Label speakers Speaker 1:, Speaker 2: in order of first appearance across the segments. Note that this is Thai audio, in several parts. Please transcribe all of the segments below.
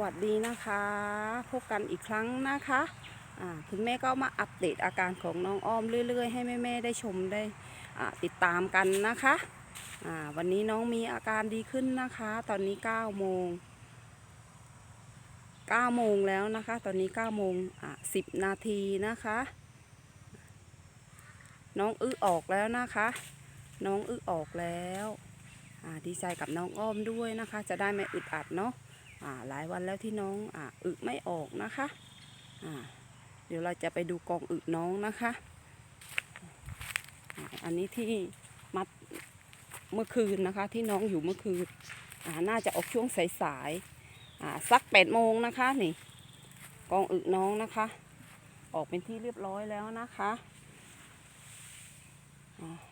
Speaker 1: วัสดีนะคะ พบกันอีกครั้งนะคะคุณแม่ก็มาอัปเดตอาการของน้องอ้อมเรื่อย ๆ ให้แม่ๆได้ชมได้ติดตามกันนะคะวันนี้น้องมีอาการดีขึ้นนะคะ ตอนนี้9โมง9โมงแล้วนะคะ ตอนนี้9โมง10 นาทีนะคะ น้องอึออกแล้วนะคะ น้องอึออกแล้วดีใจกับน้องอ้อมด้วยนะคะ จะได้ไม่อึดอัดเนาะ หลายวันแล้วที่น้องอ่าอึไม่ออกนะคะอ่าเดี๋ยวเราจะไปดูกองอึน้องนะคะ อันนี้ที่มัดเมื่อคืนนะคะที่น้องอยู่เมื่อคืนน่าจะออกช่วงสายๆสักแปดโมงนะคะนี่กองอึน้องนะคะ ออกเป็นที่เรียบร้อยแล้วนะคะ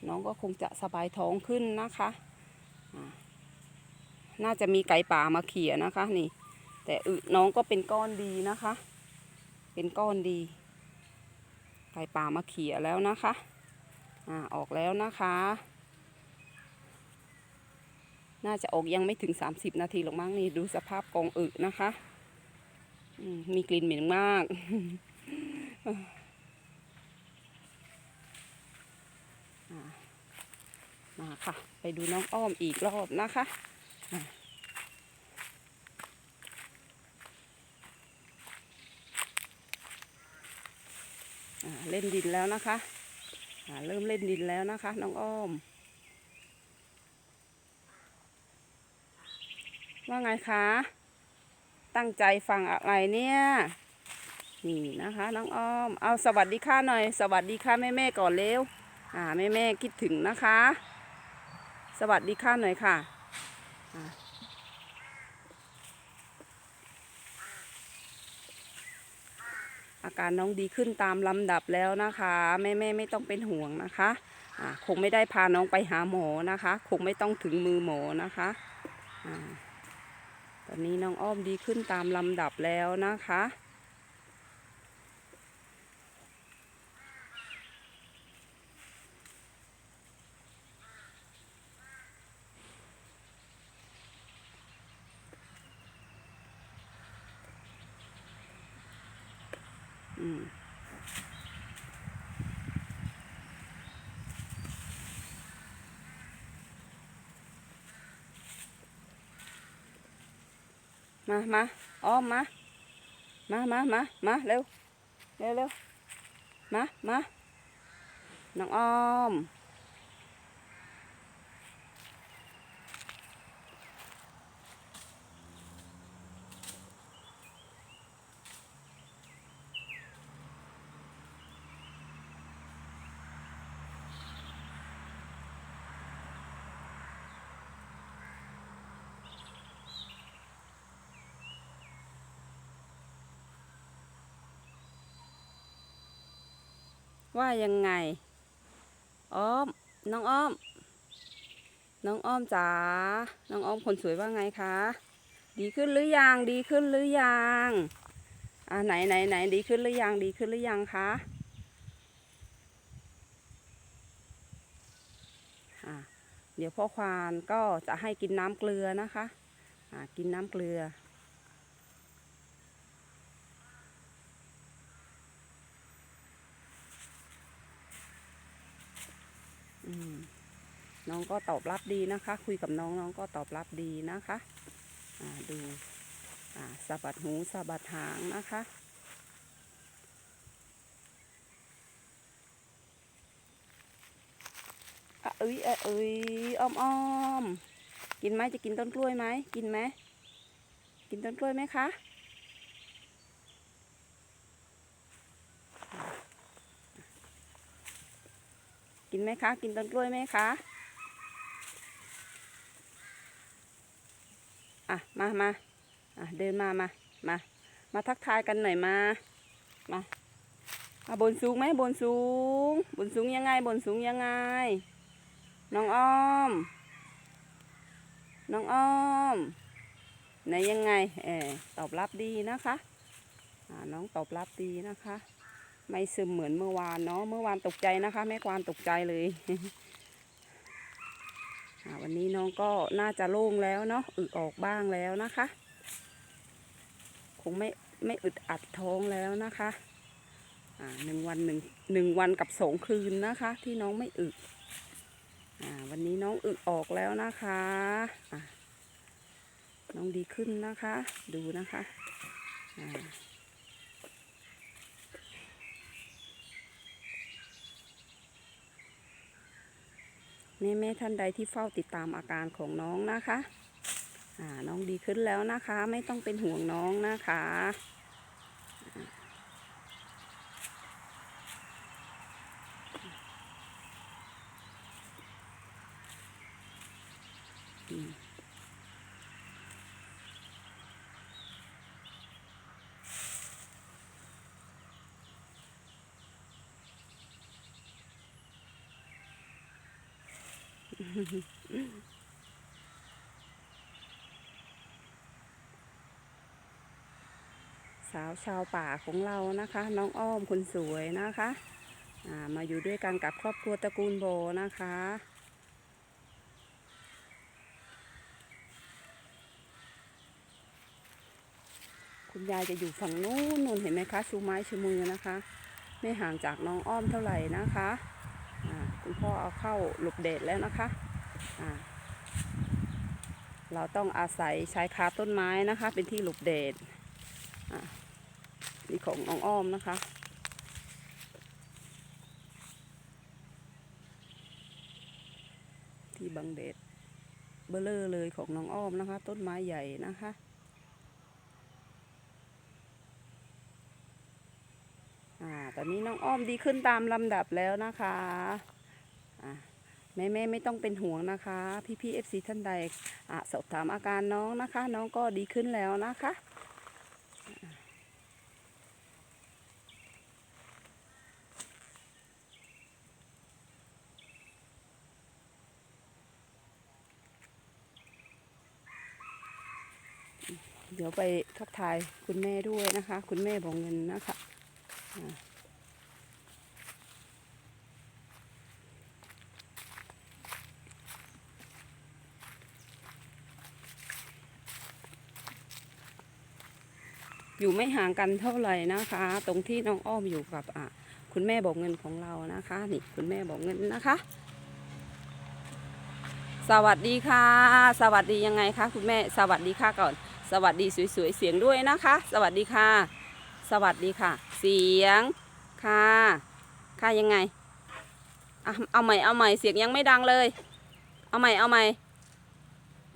Speaker 1: น้องก็คงจะสบายท้องขึ้นนะคะ น่าจะมีไก่ป่ามาเขี่ยนะคะนี่ แต่อึน้องก็เป็นก้อนดีนะคะ เป็นก้อนดี ไก่ป่ามาเขี่ยแล้วนะคะอ่าออกแล้วนะคะ น่าจะออกยังไม่ถึง 30 นาทีหรอกมั้งนี่ดูสภาพกองอึนะคะ มีกลิ่นเหม็นมากมาค่ะ ไปดูน้องอ้อมอีกรอบนะคะ เล่นดินแล้วนะคะเริ่มเล่นดินแล้วนะคะ น้องอ้อม ว่าไงคะ ตั้งใจฟังอะไรเนี่ย นี่นะคะ น้องอ้อม เอาสวัสดีค่ะหน่อย สวัสดีค่ะแม่แม่ก่อนเร็ว อ่าแม่แม่คิดถึงนะคะ สวัสดีค่ะหน่อยค่ะ อาการน้องดีขึ้นตามลำดับแล้วนะคะแม่แม่ไม่ต้องเป็นห่วงนะคะคงไม่ได้พาน้องไปหาหมอนะคะ คงไม่ต้องถึงมือหมอนะคะอาตอนนี้น้องอ้อมดีขึ้นตามลำดับแล้วนะคะ มามาอ้อมมา มามามามาเร็ว เร็วเร็วมา มา น้องอ้อม ว่ายังไง อ้อม น้องอ้อม น้องอ้อมจ๋า น้องอ้อมคนสวยว่าไงคะ ดีขึ้นหรือยัง ดีขึ้นหรือยัง อ่าไหนไหนไหนดีขึ้นหรือยัง ดีขึ้นหรือยังคะอ่าเดี๋ยวพ่อควานก็จะให้กินน้ำเกลือนะคะอ่ากินน้ำเกลือ น้องก็ตอบรับดีนะคะ คุยกับน้องน้องก็ตอบรับดีนะคะดูสะบัดหูสะบัดหางนะคะอะเอ้ยเอ้ยอ้อมอ้อมกินไหมจะกินต้นกล้วยไหมกินไหมกินต้นกล้วยไหมคะ กินไหมคะ กินต้นกล้วยไหมคะ อะ มามาอะ เดินมามามา มาทักทายกันหน่อยมา มาอะบนสูงไหมบนสูง บนสูงยังไง บนสูงยังไง น้องอ้อม น้องอ้อม ไหนยังไง เออตอบรับดีนะคะ อ่า น้องตอบรับดีนะคะ ไม่ซึมเหมือนเมื่อวานเนาะเมื่อวานตกใจนะคะ แม่ควานตกใจเลยวันนี้น้องก็น่าจะโล่งแล้วเนาะอึออกบ้างแล้วนะคะ คงไม่ไม่อึดอัดท้องแล้วนะคะหนึ่งวันหนึ่งหนึ่งวันกับสองคืนนะคะ ที่น้องไม่อึอวันนี้น้องอึออกแล้วนะคะอ่าน้องดีขึ้นนะคะ ดูนะคะ แม่แม่ท่านใดที่เฝ้าติดตามอาการของน้องนะคะอ่าน้องดีขึ้นแล้วนะคะ ไม่ต้องเป็นห่วงน้องนะคะอืม สาวชาวป่าของเรานะคะ น้องอ้อมคนสวยนะคะามาอยู่ด้วยกันกับครอบครัวตระกูลโบนะคะ คุณยายจะอยู่ฝั่งนู้นนู่นเห็นไหมคะชูไม้ชูมือนะคะ ไม่ห่างจากน้องอ้อมเท่าไหร่นะคะ คุณพ่อเอาเข้าหลบแดดแล้วนะคะอ่าเราต้องอาศัยใช้คาต้นไม้นะคะ เป็นที่หลบแดดอ่านี่ของน้องอ้อมนะคะที่บังแดดเบลเลอร์เลยของน้องอ้อมนะคะ ต้นไม้ใหญ่นะคะ อ่า ตอนนี้น้องอ้อมดีขึ้นตามลำดับแล้วนะคะ อ่าแม่แม่ไม่ต้องเป็นห่วงนะคะ พี่พี่เอฟซีท่านใดอ่าสอบถามอาการน้องนะคะ น้องก็ดีขึ้นแล้วนะคะเดี๋ยวไปทักทายคุณแม่ด้วยนะคะ คุณแม่บอกเงินนะคะ อยู่ไม่ห่างกันเท่าไหร่นะคะ ตรงที่น้องอ้อมอยู่กับอะคุณแม่บอกเงินของเรานะคะ นี่คุณแม่บอกเงินนะคะ สวัสดีค่ะ สวัสดียังไงคะคุณแม่สวัสดีค่ะก่อน สวัสดีสวยๆเสียงด้วยนะคะ สวัสดีค่ะ สวัสดีค่ะ เสียงค่ะค่ะยังไงเอาใหม่เอาใหม่เสียงยังไม่ดังเลย เอาใหม่เอาใหม่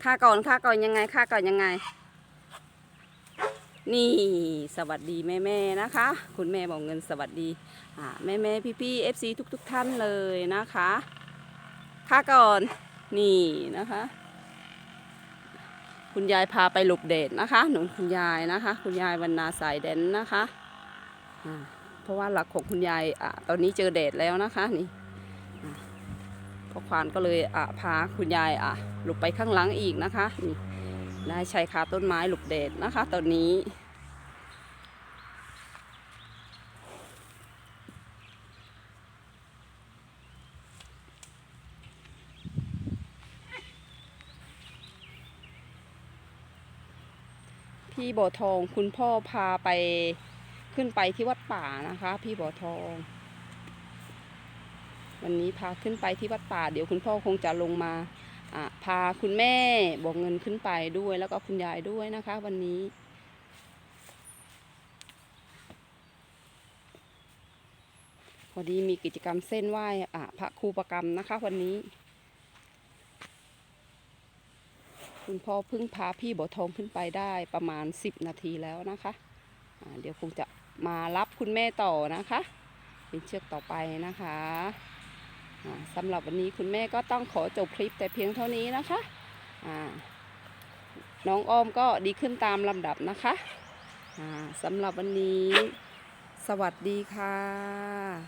Speaker 1: ค่าก่อนค่าก่อนยังไงค่าก่อนยังไง นี่สวัสดีแม่แม่นะคะ คุณแม่บอกเงินสวัสดีแม่แม่พี่พี่เอฟซีทุกทุกๆท่านเลยนะคะค่าก่อนนี่นะคะ คุณยายพาไปหลบเดทนะคะ หนุนคุณยายนะคะ คุณยายวันนาสายแดนนะคะเพราะว่าหลักของคุณยายอะตอนนี้เจอเดทแล้วนะคะนี่อ่าพ่อควานก็เลยพาคุณยายหลบไปข้างหลังอีกนะคะนี่ ได้ใช้คาต้นไม้หลบแดดนะคะ ตอนนี้ พี่บ่อทองคุณพ่อพาไปขึ้นไปที่วัดป่านะคะ พี่บ่อทองวันนี้พาขึ้นไปที่วัดป่า เดี๋ยวคุณพ่อคงจะลงมา พาคุณแม่บอกเงินขึ้นไปด้วยแล้วก็คุณยายด้วยนะคะ วันนี้ พอดีมีกิจกรรมเส้นไหว้อะพระครูประกรรมนะคะ วันนี้ คุณพ่อเพิ่งพาพี่บอทองขึ้นไปได้ประมาณ 10 นาทีแล้วนะคะอ่าเดี๋ยวคงจะมารับคุณแม่ต่อนะคะ เป็นเชือกต่อไปนะคะ สำหรับวันนี้คุณแม่ก็ต้องขอจบคลิปแต่เพียงเท่านี้นะคะน้องอ้อมก็ดีขึ้นตามลำดับนะคะสำหรับวันนี้ สวัสดีค่ะ